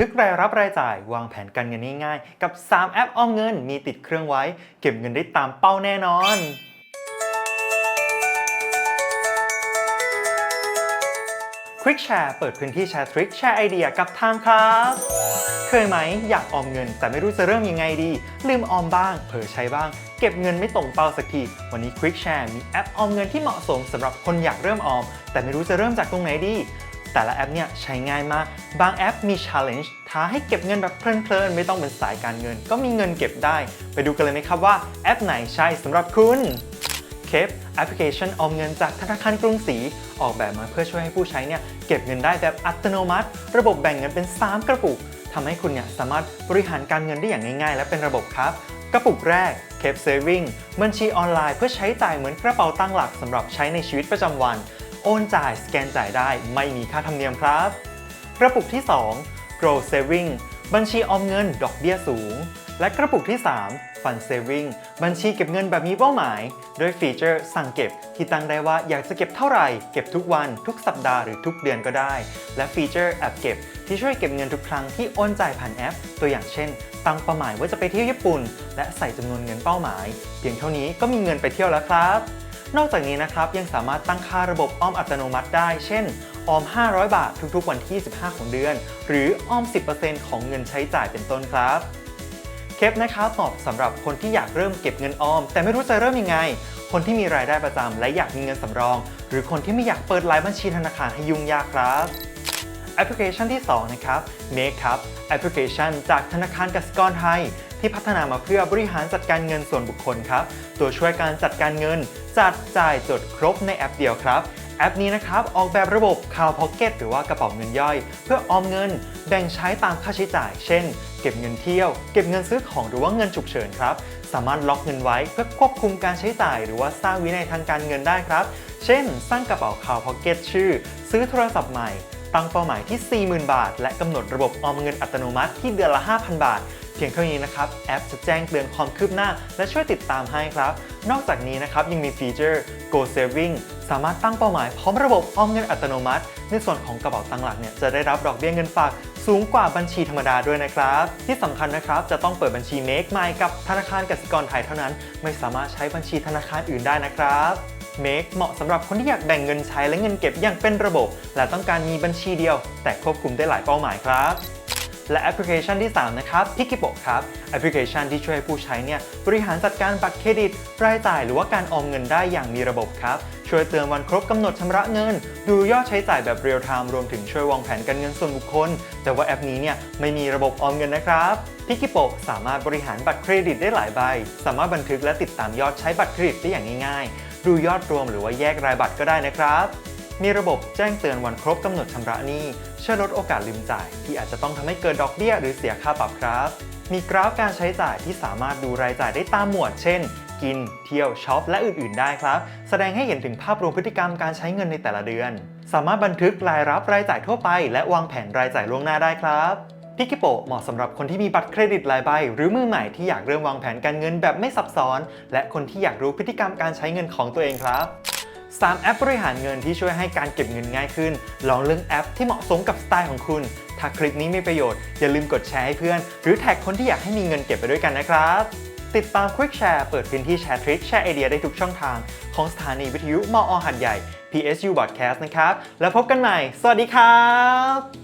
ทึกรายรับรายจ่ายวางแผนการเงินง่ายๆ กับ 3 แอปออมเงินมีติดเครื่องไว้ เก็บเงินได้ตามเป้าแน่นอน Quick Share เปิดพื้นที่แชร์ทริคแชร์ไอเดียกับ Time ครับ เคยไหมอยากออมเงิน แต่ไม่รู้จะเริ่มยังไงดี ลืมออมบ้าง เผลอใช้บ้าง เก็บเงินไม่ตรงเป้าสักที วันนี้ Quick Share มีแอปออมเงินที่เหมาะสมสำหรับคนอยากเริ่มออม แต่ไม่รู้จะเริ่มจากตรงไหนดี แต่ละแอปเนี่ยใช้ง่ายมาก บางแอปมี Challenge ท้าให้เก็บเงินแบบเพลินๆ ไม่ต้องเป็นสายการเงิน ก็มีเงินเก็บได้ ไปดูกันเลยไหมครับว่าแอปไหนใช่สำหรับคุณเคปแอปพลิเคชันออมเงินจากธนาคารกรุงศรีออกแบบมาเพื่อช่วยให้ผู้ใช้เนี่ยเก็บเงินได้แบบอัตโนมัติ ระบบแบ่งเงินเป็น 3 กระปุกทำให้คุณเนี่ยสามารถบริหารการเงินได้อย่างง่ายๆ และเป็นระบบครับ กระปุกแรก Cape Saving บัญชีออนไลน์เพื่อใช้จ่ายเหมือนกระเป๋าตังค์หลักสำหรับใช้ในชีวิตประจำวัน โอนจ่ายสแกนจ่ายได้ไม่มีค่าธรรมเนียมครับ กระปุกที่ 2 Grow Saving บัญชีออมเงินดอกเบี้ยสูง และกระปุกที่ 3 Fund Saving บัญชีเก็บเงินแบบมีเป้าหมาย โดยฟีเจอร์สั่งเก็บที่ตั้งได้ว่าอยากจะเก็บเท่าไหร่ เก็บทุกวันทุกสัปดาห์หรือทุกเดือนก็ได้ และฟีเจอร์แอบเก็บที่ช่วยเก็บเงินทุกครั้งที่โอนจ่ายผ่านแอป ตัวอย่างเช่น ตั้งเป้าหมายว่าจะไปเที่ยวญี่ปุ่น และใส่จำนวนเงินเป้าหมาย เพียงเท่านี้ก็มีเงินไปเที่ยวแล้วครับ นอกจากนี้นะครับยังสามารถตั้งค่าระบบออมอัตโนมัติได้ เช่น ออม 500 บาททุกๆ วันที่ 15 ของเดือน หรือออม 10%ของเงินใช้จ่ายเป็นต้นครับเคปนะครับเหมาะสำหรับคนที่อยากเริ่มเก็บเงินออม แต่ไม่รู้จะเริ่มยังไง คนที่มีรายได้ประจำและอยากมีเงินสำรอง หรือคนที่ไม่อยากเปิดหลายบัญชีธนาคารให้ยุ่งยากครับแอปพลิเคชันที่ 2 นะครับ Make ครับแอปพลิเคชันจากธนาคารกสิกรไทย ที่พัฒนามาเพื่อบริหารจัดการเงินส่วนบุคคลครับ ตัวช่วยการจัดการเงิน จัดจ่ายจดครบในแอปเดียวครับแอปนี้นะครับออกแบบระบบ Cloud Pocket หรือว่ากระเป๋าเงินย่อย เพื่อออมเงิน แบ่งใช้ตามค่าใช้จ่าย เช่น เก็บเงินเที่ยว เก็บเงินซื้อของหรือว่าเงินฉุกเฉินครับ สามารถล็อกเงินไว้เพื่อควบคุมการใช้จ่าย หรือว่าสร้างวินัยทางการเงินได้ครับ เช่น สร้างกระเป๋า Cloud Pocket ชื่อ ซื้อโทรศัพท์ใหม่ตั้งเป้าหมายที่ 40,000 บาท และกำหนดระบบออมเงินอัตโนมัติที่เดือนละ 5,000 บาท เพียงเท่านี้นะครับแอปจะแจ้งเตือนความคืบหน้า และช่วยติดตามให้ครับ นอกจากนี้นะครับยังมีฟีเจอร์ Go Saving สามารถตั้งเป้าหมายพร้อมระบบออมเงินอัตโนมัติ ในส่วนของกระเป๋าตังค์หลักเนี่ยจะได้รับดอกเบี้ยเงินฝากสูงกว่าบัญชีธรรมดาด้วยนะครับ ที่สำคัญนะครับจะต้องเปิดบัญชี Make ใหม่กับธนาคารกสิกรไทยเท่านั้น ไม่สามารถใช้บัญชีธนาคารอื่นได้นะครับ Make เหมาะสำหรับคนที่อยากแบ่งเงินใช้และเงินเก็บอย่างเป็นระบบ และต้องการมีบัญชีเดียว แต่ควบคุมได้หลายเป้าหมายครับ และแอปพลิเคชันที่ 3 นะครับ p i k i p o ครับแอปพลิเคชันที่ช่วยผู้ใช้เนี่ยบริหารจัดการบัตรเครดิต รายจ่ายหรือว่าการออมเงินได้อย่างมีระบบครับช่วยเตือนวันครบกำหนดชำระเงิน ดูยอดใช้จ่ายแบบเรียลไทม์รวมถึงช่วยวางแผนการเงินส่วนบุคคล แต่ว่าแอปนี้เนี่ยไม่มีระบบออมเงินนะครับ p i k i p o สามารถบริหารบัตรเครดิตได้หลายใบ สามารถบันทึกและติดตามยอดใช้บัตรเครดิตได้อย่างง่ายๆ ดูยอดรวมหรือว่าแยกรายบัตรก็ได้นะครับ มีระบบแจ้งเตือนวันครบกำหนดชำระหนี้ช่วยลดโอกาสลืมจ่าย ที่อาจจะต้องทำให้เกิดดอกเบี้ยหรือเสียค่าปรับครับ มีกราฟการใช้จ่ายที่สามารถดูรายจ่ายได้ตามหมวด เช่น กิน เที่ยว ช็อป และอื่น ๆ ได้ครับ แสดงให้เห็นถึงภาพรวมพฤติกรรมการใช้เงินในแต่ละเดือน สามารถบันทึกรายรับรายจ่ายทั่วไป และวางแผนรายจ่ายล่วงหน้าได้ครับพิกิโปเหมาะสำหรับคนที่มีบัตรเครดิตหลายใบ หรือมือใหม่ที่อยากเริ่มวางแผนการเงินแบบไม่ซับซ้อน และคนที่อยากรู้พฤติกรรมการใช้เงินของตัวเองครับ 3 แอปบริหารเงินที่ช่วยให้การเก็บเงินง่ายขึ้น ลองเลือกแอปที่เหมาะสมกับสไตล์ของคุณ ถ้าคลิปนี้มีประโยชน์ อย่าลืมกดแชร์ให้เพื่อน หรือแท็กคนที่อยากให้มีเงินเก็บไปด้วยกันนะครับ ติดตาม Quick Share เปิดพื้นที่แชร์ทริคแชร์ไอเดียได้ทุกช่องทาง ของสถานีวิทยุมอหัดใหญ่ PSU Broadcast นะครับ แล้วพบกันใหม่ สวัสดีครับ